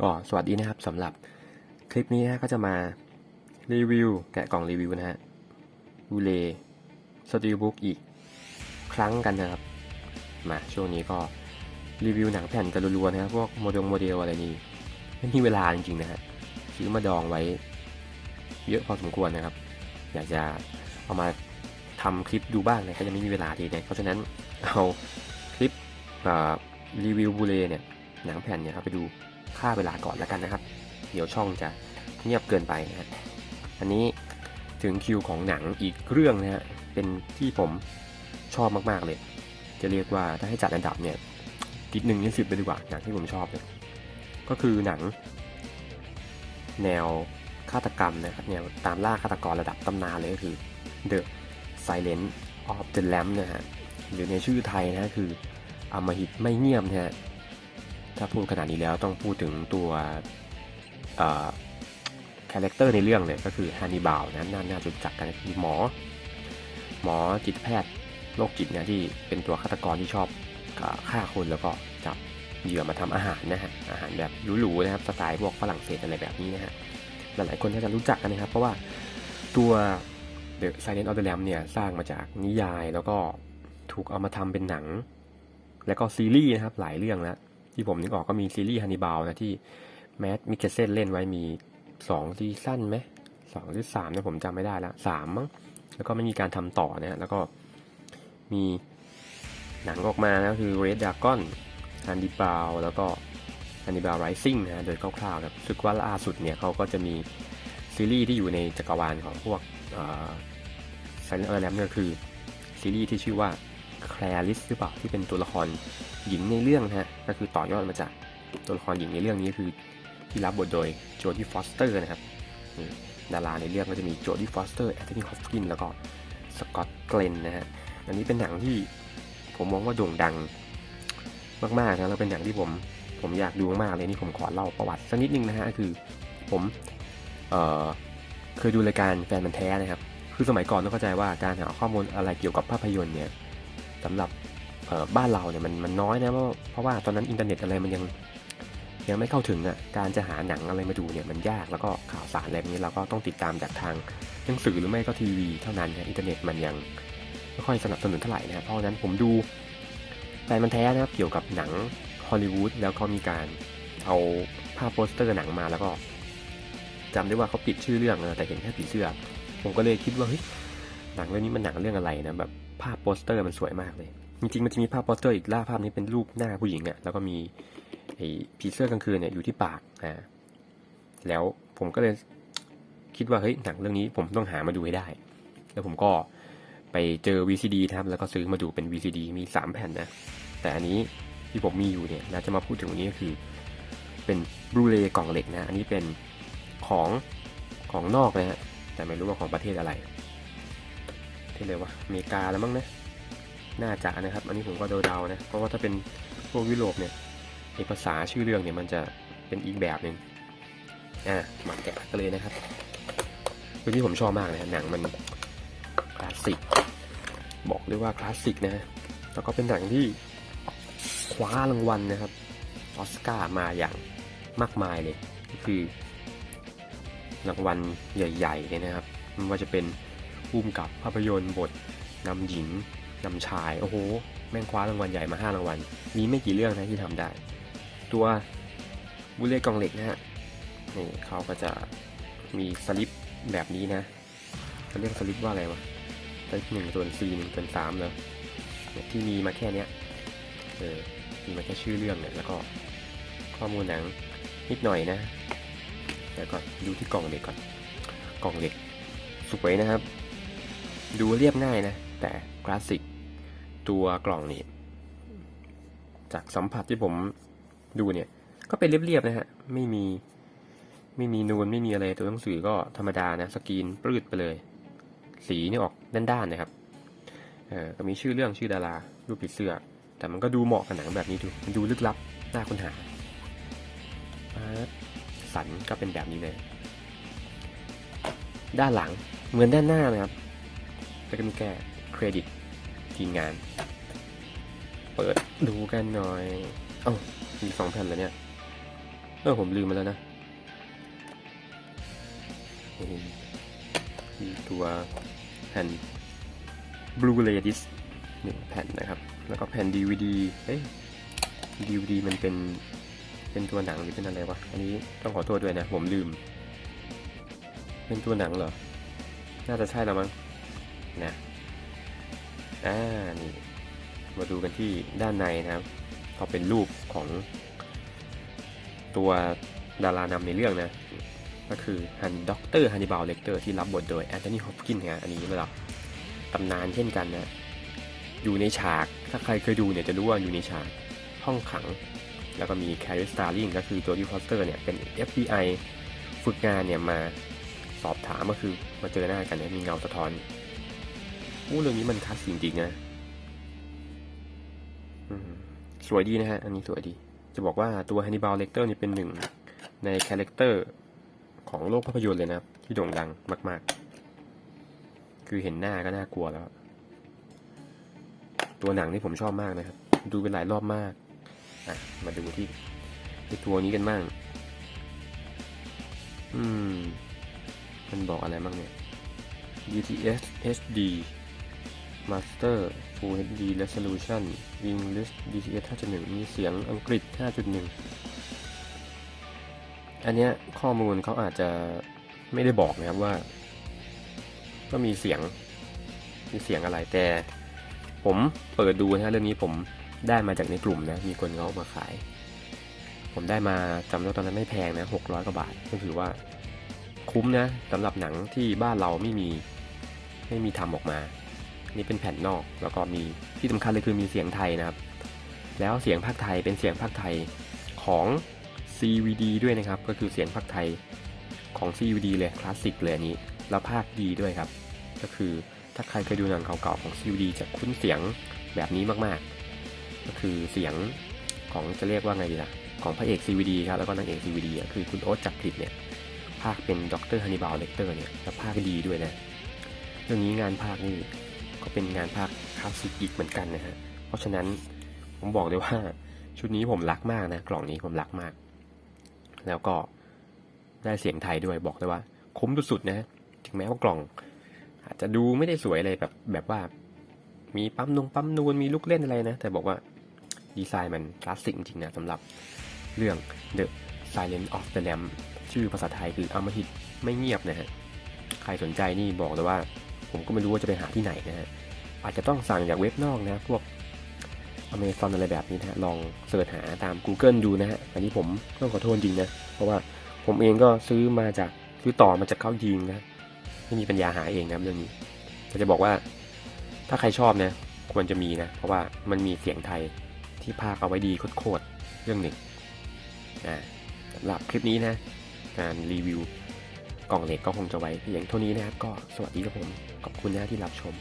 ก็สวัสดีนะครับสำหรับคลิปนี้นะก็จะมารีวิวแกะกล่องรีวิวนะฮะบูเลสตูดิบุ๊กอีกครั้งกันนะครับ มาช่วงนี้ก็รีวิวหนังแผ่นกันรัวๆนะครับพวกโมเดลโมเดลอะไรนี่ไม่มีเวลาจริงๆนะฮะซื้อมาดองไว้ เยอะพอสมควรนะครับ อยากจะเอามาทำคลิปดูบ้างนะก็ยังไม่มีเวลาทีเนี่ยเพราะฉะนั้นเอาคลิปรีวิวบูเลเนี่ยหนังแผ่นเนี่ยครับไปดู ค่าเวลาก่อนแล้วกันนะครับ เดี๋ยวช่องจะเงียบเกินไปนะฮะอันนี้ถึงคิวของหนังอีกเรื่องนะฮะเป็นที่ผมชอบมากๆเลย จะเรียกว่าถ้าให้จัดอันดับเนี่ยติดหนึ่งยี่สิบไปดีกว่าหนังที่ผมชอบเลยก็คือหนัง แนวฆาตกรรมนะครับแนวตามล่าฆาตกรระดับตำนานเลยก็คือ The Silent of the Lamb นะฮะหรือในชื่อไทยนะคืออมหิตไม่เงียบนะฮะ ถ้าพูดขนาดนี้แล้วต้องพูดถึงตัวคาแรคเตอร์ในเรื่องเลยก็คือฮันนิบาลนะน่าจะรู้จักกันคือหมอ หมอจิตแพทย์โรคจิตเนี่ยที่เป็นตัวฆาตกรที่ชอบฆ่าคนแล้วก็จับเหยื่อมาทำอาหารนะฮะอาหารแบบหรูๆนะครับสไตล์พวกฝรั่งเศสอะไรแบบนี้นะฮะหลายๆคนน่าจะรู้จักกันนะครับ เพราะว่าตัว The Silent of the Lamb เนี่ยสร้างมาจากนิยายแล้วก็ถูกเอามาทำเป็นหนัง แล้วก็ซีรีส์นะครับหลายเรื่องแล้ว ที่ผมนึกออกก็มีซีรีส์ฮันนิบาลนะที่แมดมิกเกเซนเล่นไว้มีสองซีซั่นไหมสองหรือสามเนี่ยผมจำไม่ได้ละสามมั้งแล้วก็ไม่มีการทำต่อนะแล้วก็มีหนังออกมานะคือ Red Dragon ฮันนิบาลแล้วก็ฮันนิบาลไรซิ่งนะโดยคร่าวๆนะสึกว่าล่าสุดเนี่ยเขาก็จะมีซีรีส์ที่อยู่ในจักรวาลของพวกไซเลนต์ออร์แลมก็คือซีรีส์ที่ชื่อว่า แคลริสหรือเปล่าที่เป็นตัวละครหญิงในเรื่องนะฮะก็คือต่อยอดมาจากตัวละครหญิงในเรื่องนี้คือที่รับบทโดยโจดี้ฟอสเตอร์นะครับดาราในเรื่องก็จะมีโจดี้ฟอสเตอร์แอนโทนีฮอฟกินแล้วก็สกอตเกลนนะฮะอันนี้เป็นหนังที่ผมมองว่าโด่งดังมากๆนะแล้วเป็นหนังที่ผมผมอยากดูมากเลยนี่ผมขอเล่าประวัติสักนิดนึงนะฮะคือผมเออเคยดูรายการแฟนมันแท้นะครับ คือสมัยก่อนต้องเข้าใจว่าการหาข้อมูลอะไรเกี่ยวกับภาพยนตร์เนี่ย สำหรับบ้านเราเนี่ยมันมันน้อยนะเพราะเพราะว่าตอนนั้นอินเทอร์เน็ตอะไรมันยังยังไม่เข้าถึงอะการจะหาหนังอะไรมาดูเนี่ยมันยากแล้วก็ข่าวสารอะไรแบบนี้เราก็ต้องติดตามจากทางหนังสือหรือไม่ก็ทีวีเท่านั้นนะอินเทอร์เน็ตมันยังไม่ค่อยสนับสนุนเท่าไหร่นะเพราะนั้นผมดูแฟนมันแท้นะครับเกี่ยวกับหนังฮอลลีวูดแล้วเขามีการเอาภาพโปสเตอร์หนังมาแล้วก็จำได้ว่าเขาปิดชื่อเรื่องนะแต่เห็นแค่ผีเสื้อ ผมก็เลยคิดว่าเฮ้ยหนังเรื่องนี้มันหนังเรื่องอะไรนะแบบ ภาพโปสเตอร์มันสวยมากเลย จริงๆมันจะมีภาพโปสเตอร์อีกล่าภาพนี้เป็นรูปหน้าผู้หญิงอะ่ะแล้วก็มีไอ้ผีเสื้อกลางคืนเนี่ยอยู่ที่ปากอ่าแล้วผมก็เลยคิดว่าเฮ้ยหนังเรื่องนี้ผมต้องหามาดูให้ได้ แล้วผมก็ไปเจอ VCD นะครับแล้วก็ซื้อมาดูเป็น VCD มี 3 แผ่นนะ แต่อันนี้ที่ผมมีอยู่เนี่ยนะจะมาพูดถึงวันนี้ก็คือ เป็นบลูเรย์กล่องเหล็กนะ อันนี้เป็นของของนอกนะฮะแต่ไม่รู้ว่าของประเทศอะไร ที่เลยว่าอเมริกาแล้วมั้งนะน่าจะนะครับ อันนี้ผมก็เดาๆนะ เพราะว่าถ้าเป็นพวกยุโรปเนี่ยเอกภาษาชื่อเรื่องเนี่ยมันจะเป็นอีกแบบหนึ่งอะมาแกะกันเลยนะครับเป็นที่ผมชอบมากเลยหนังมันคลาสสิกบอกเลยว่าคลาสสิกนะแล้วก็เป็นหนังที่คว้ารางวัลนะครับออสการ์มาอย่างมากมายเลยก็คือรางวัลใหญ่ๆเลยนะครับไม่ว่าจะเป็น พุ่มกับภาพยนตร์บทนำหญิงนำชาย โอ้โห แม่งคว้ารางวัลใหญ่มา 5 รางวัล มีไม่กี่เรื่องนะที่ทำได้ ตัวบุเล่กองเหล็กนะฮะ นี่เขาก็จะมีสลิปแบบนี้นะเขาเรียกสลิปว่าอะไรวะสลิปหนึ่งส่วนสี่หนึ่งส่วนสามเลยที่มีมาแค่เนี้ย เออ มีมาแค่ชื่อเรื่องเนี่ยแล้วก็ข้อมูลหนังนิดหน่อยนะ แล้วก็ดูที่กล่องเหล็กก่อน กล่องเหล็กสวยนะครับ ดูเรียบง่ายนะ แต่คลาสสิกตัวกล่องนี่จากสัมผัสที่ผมดูเนี่ย ก็เป็นเรียบๆนะฮะ ไม่มี ไม่มีนูนไม่มีอะไรตัวหนังสือก็ธรรมดานะ สกรีนปลืดไปเลย สีนี่ออกด้านๆนะครับเออก็มีชื่อเรื่องชื่อดารารูปผีเสื้อ แต่มันก็ดูเหมาะกับหนังแบบนี้ดูมันดูลึกลับน่าค้นหาสันก็เป็นแบบนี้เลย ด้านหลังเหมือนด้านหน้านะครับ แล้วก็มีแก้เครดิตทีมงาน เปิดดูกันหน่อย เอ้า มีสองแผ่นเลยเนี่ย เออผมลืมมาแล้วนะมีตัวแผ่น Blu-ray disc หนึ่งแผ่นนะครับ แล้วก็แผ่น DVD เอ้ย DVD มันเป็น เป็นตัวหนังหรือเป็นอะไรวะ อันนี้ต้องขอโทษด้วยนะ ผมลืม เป็นตัวหนังเหรอ น่าจะใช่แล้วมั้ง นะอ่านี่มาดูกันที่ด้านในนะครับ ก็เป็นรูปของตัวดารานำในเรื่องนะ ก็คือฮันด็อกเตอร์ฮันนิบาลเลกเตอร์ที่รับบทโดยแอนโทนีฮอปกินส์นะอันนี้ระดับตำนานเช่นกันนะ อยู่ในฉากถ้าใครเคยดูเนี่ยจะรู้ว่าอยู่ในฉากห้องขัง แล้วก็มีแคริสตาลิงก็คือตัวดีพอสเตอร์เนี่ยเป็น FBI ฝึกงานเนี่ยมาสอบถามก็คือมาเจอหน้ากันเนี่ยมีเงาสะท้อน อู้เรื่องนี้มันคลาสสิกจริงนะสวยดีนะฮะ อันนี้สวยดี จะบอกว่าตัว Hannibal Lecter นี่เป็นหนึ่งในคาแรคเตอร์ของโลกภาพยนตร์เลยนะครับ ที่โด่งดังมาก ๆ คือเห็นหน้าก็น่ากลัวแล้ว ตัวหนังนี่ผมชอบมากนะครับ ดูเป็นหลายรอบมาก อะ มาดูที่ที่ตัวนี้กันบ้าง อืม มันบอกอะไรบ้างเนี่ย DTS HD Master Full HD Resolution English DTS 5.1 มีเสียงอังกฤษ 5.1 อันเนี้ยข้อมูลเขาอาจจะไม่ได้บอกนะครับว่า ก็มีเสียงมีเสียงอะไรแต่ ผมเปิดดูนะเรื่องนี้ผมได้มาจากในกลุ่มนะ มีคนเขาเอามาขาย ผมได้มาจำได้ตอนนั้นไม่แพงนะหกร้อยกว่าบาท ก็ถือว่าคุ้มนะสำหรับหนังที่บ้านเราไม่มีไม่มีทำออกมา นี่เป็นแผ่นนอก แล้วก็มีที่สำคัญเลยคือมีเสียงไทยนะครับ แล้วเสียงภาคไทยเป็นเสียงภาคไทยของ CVD ด้วยนะครับ ก็คือเสียงภาคไทยของ CVD เลยคลาสสิกเลยอันนี้แล้วภาคดีด้วยครับ ก็คือถ้าใครเคยดูหนังเก่าๆของ CVD จะคุ้นเสียงแบบนี้มากๆ ก็คือเสียงของจะเรียกว่าไงดีล่ะของพระเอก CVD ครับแล้วก็นางเอก CVD อะคือคุณโอ๊ตจักรพริตเนี่ยภาคเป็นด็อกเตอร์ฮันนิบาลเลกเตอร์เนี่ยแล้วภาคดีด้วยนะเรื่องนี้งานภาคนี่ ก็เป็นงานภาคคลาสสิกอีกเหมือนกันนะฮะ เพราะฉะนั้นผมบอกเลยว่าชุดนี้ผมรักมากนะ กล่องนี้ผมรักมาก แล้วก็ได้เสียงไทยด้วยบอกเลยว่า คุ้มสุดๆนะ ถึงแม้ว่ากล่อง อาจจะดูไม่ได้สวยอะไรแบบแบบว่า มีปั๊มนงปั๊มนูนมีลูกเล่นอะไรนะ แต่บอกว่าดีไซน์มันคลาสสิกจริงๆนะสำหรับเรื่อง The Silent of the Lamb ชื่อภาษาไทยคืออมหิตไม่เงียบนะฮะ ใครสนใจนี่บอกเลยว่า ผมก็ไม่รู้ว่าจะไปหาที่ไหนนะฮะอาจจะต้องสั่งจากเว็บนอกนะพวก Amazon อะไรแบบนี้นะลองเสิร์ชหาตาม Google ดูนะฮะอันนี้ผมต้องขอโทษจริงนะ เพราะว่าผมเองก็ซื้อมาจากซื้อต่อมาจากเขาจริงนะไม่มีปัญญาหาเองนะเรื่องนี้แต่จะบอกว่าถ้าใครชอบนะควรจะมีนะ เพราะว่ามันมีเสียงไทยที่พากเอาไว้ดีโคตรเรื่องหนึ่งนะสำหรับคลิปนี้นะ การรีวิว กล่องเหล็กก็คงจะไว้เพียงเท่านี้นะครับ ก็สวัสดีครับผม ขอบคุณนะที่รับชม